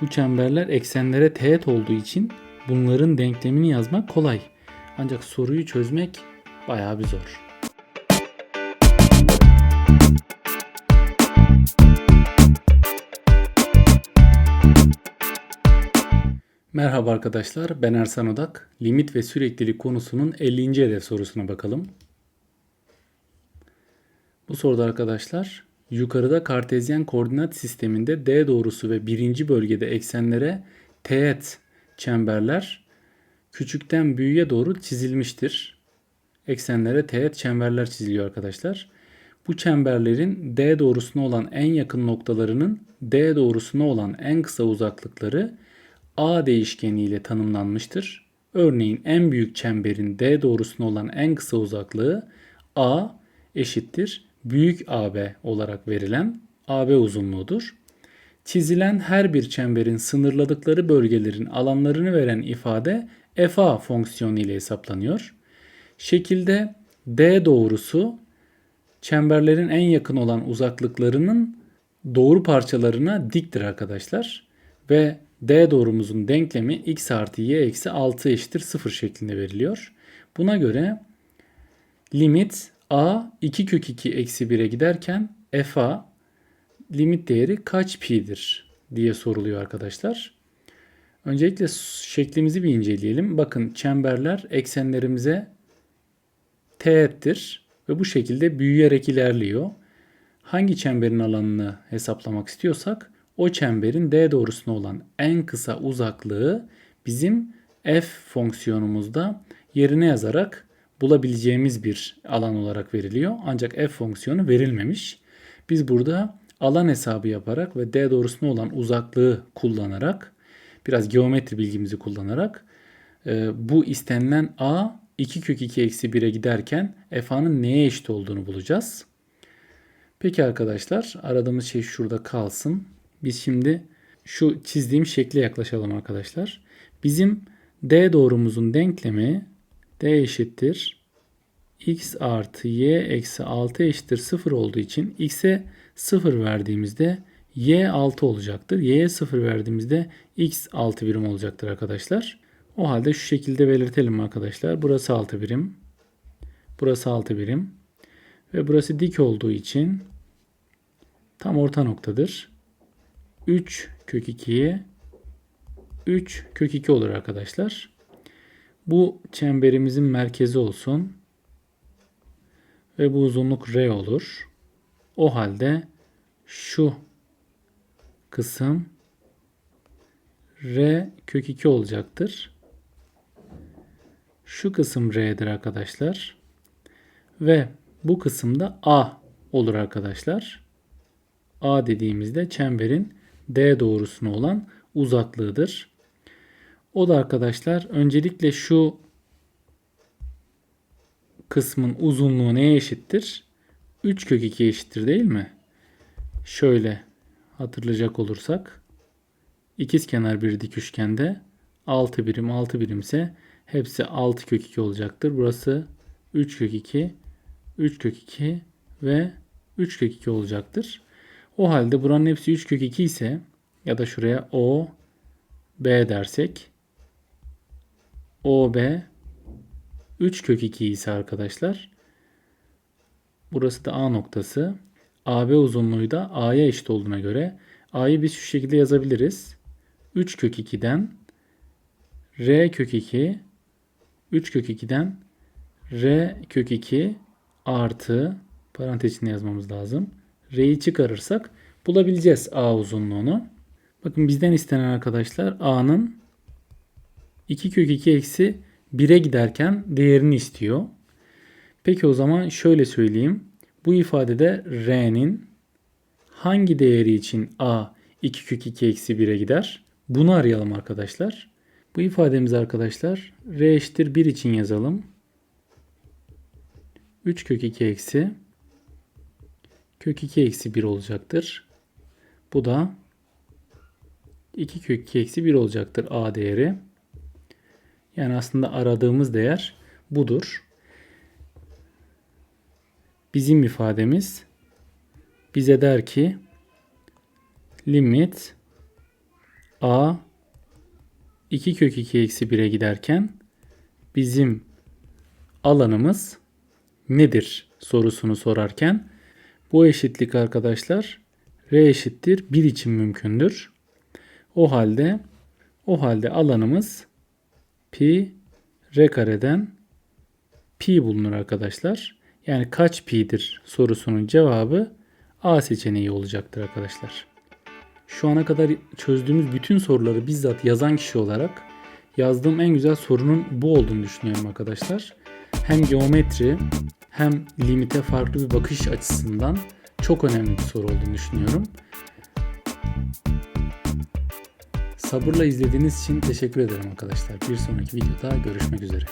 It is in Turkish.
Bu çemberler eksenlere teğet olduğu için bunların denklemini yazmak kolay. Ancak soruyu çözmek bayağı bir zor. Merhaba arkadaşlar, ben Ersan Odak. Limit ve süreklilik konusunun 50. hedef sorusuna bakalım. Bu soruda arkadaşlar, yukarıda kartezyen koordinat sisteminde D doğrusu ve birinci bölgede eksenlere teğet çemberler küçükten büyüğe doğru çizilmiştir. Eksenlere teğet çemberler çiziliyor arkadaşlar. Bu çemberlerin D doğrusuna olan en yakın noktalarının D doğrusuna olan en kısa uzaklıkları A değişkeni ile tanımlanmıştır. Örneğin en büyük çemberin D doğrusuna olan en kısa uzaklığı A eşittir büyük AB olarak verilen AB uzunluğudur. Çizilen her bir çemberin sınırladıkları bölgelerin alanlarını veren ifade FA fonksiyonu ile hesaplanıyor. Şekilde D doğrusu çemberlerin en yakın olan uzaklıklarının doğru parçalarına diktir arkadaşlar. Ve D doğrumuzun denklemi x artı y eksi 6 eşittir 0 şeklinde veriliyor. Buna göre limit a 2 kök 2 eksi 1'e giderken fa limit değeri kaç pi'dir diye soruluyor arkadaşlar. Öncelikle şeklimizi bir inceleyelim. Bakın çemberler eksenlerimize teğettir ve bu şekilde büyüyerek ilerliyor. Hangi çemberin alanını hesaplamak istiyorsak o çemberin D doğrusuna olan en kısa uzaklığı bizim f fonksiyonumuzda yerine yazarak bulabileceğimiz bir alan olarak veriliyor. Ancak f fonksiyonu verilmemiş. Biz burada alan hesabı yaparak ve D doğrusuna olan uzaklığı kullanarak biraz geometri bilgimizi kullanarak e, bu istenilen a 2 kök 2 eksi 1'e giderken fa'nın neye eşit olduğunu bulacağız. Peki arkadaşlar aradığımız şey şurada kalsın. Biz şimdi şu çizdiğim şekle yaklaşalım arkadaşlar. Bizim D doğrumuzun denklemi D eşittir x artı y eksi 6 eşittir 0 olduğu için x'e 0 verdiğimizde y 6 olacaktır. y'ye 0 verdiğimizde x 6 birim olacaktır arkadaşlar. O halde şu şekilde belirtelim arkadaşlar. Burası 6 birim. Burası 6 birim. Ve burası dik olduğu için tam orta noktadır. 3 kök 2'ye 3 kök 2 olur arkadaşlar. Bu çemberimizin merkezi olsun. Ve bu uzunluk R olur. O halde şu kısım R kök 2 olacaktır. Şu kısım R'dir arkadaşlar. Ve bu kısımda A olur arkadaşlar. A dediğimizde çemberin D doğrusuna olan uzaklığıdır. O da arkadaşlar öncelikle şu kısmın uzunluğu neye eşittir? 3 kök 2 eşittir değil mi? Şöyle hatırlayacak olursak ikiz kenar bir dik üçgende 6 birim 6 birimse hepsi 6 kök 2 olacaktır. Burası 3 kök 2, 3 kök 2 ve 3 kök 2 olacaktır. O halde buranın hepsi 3 kök 2 ise ya da şuraya O B dersek O B 3 kök 2 ise arkadaşlar burası da A noktası. AB uzunluğu da A'ya eşit olduğuna göre A'yı biz şu şekilde yazabiliriz. 3 kök 2'den R kök 2 3 kök 2'den R kök 2 artı parantez içinde yazmamız lazım. R'yi çıkarırsak bulabileceğiz A uzunluğunu. Bakın bizden istenen arkadaşlar A'nın 2 kök 2 eksi 1'e giderken değerini istiyor. Peki o zaman şöyle söyleyeyim. Bu ifadede R'nin hangi değeri için A 2 kök 2 eksi 1'e gider? Bunu arayalım arkadaşlar. Bu ifademiz arkadaşlar R eşittir 1 için yazalım. 3 kök 2 eksi kök 2 eksi 1 olacaktır. Bu da 2 kök 2 eksi 1 olacaktır A değeri. Yani aslında aradığımız değer budur. Bizim ifademiz bize der ki limit a 2 kök 2 eksi 1'e giderken bizim alanımız nedir sorusunu sorarken bu eşitlik arkadaşlar r eşittir 1 için mümkündür. O halde o halde alanımız pi r kareden pi bulunur arkadaşlar. Yani kaç pi'dir sorusunun cevabı A seçeneği olacaktır arkadaşlar. Şu ana kadar çözdüğümüz bütün soruları bizzat yazan kişi olarak yazdığım en güzel sorunun bu olduğunu düşünüyorum arkadaşlar. Hem geometri hem limite farklı bir bakış açısından çok önemli bir soru olduğunu düşünüyorum. Sabırla izlediğiniz için teşekkür ederim arkadaşlar. Bir sonraki videoda görüşmek üzere.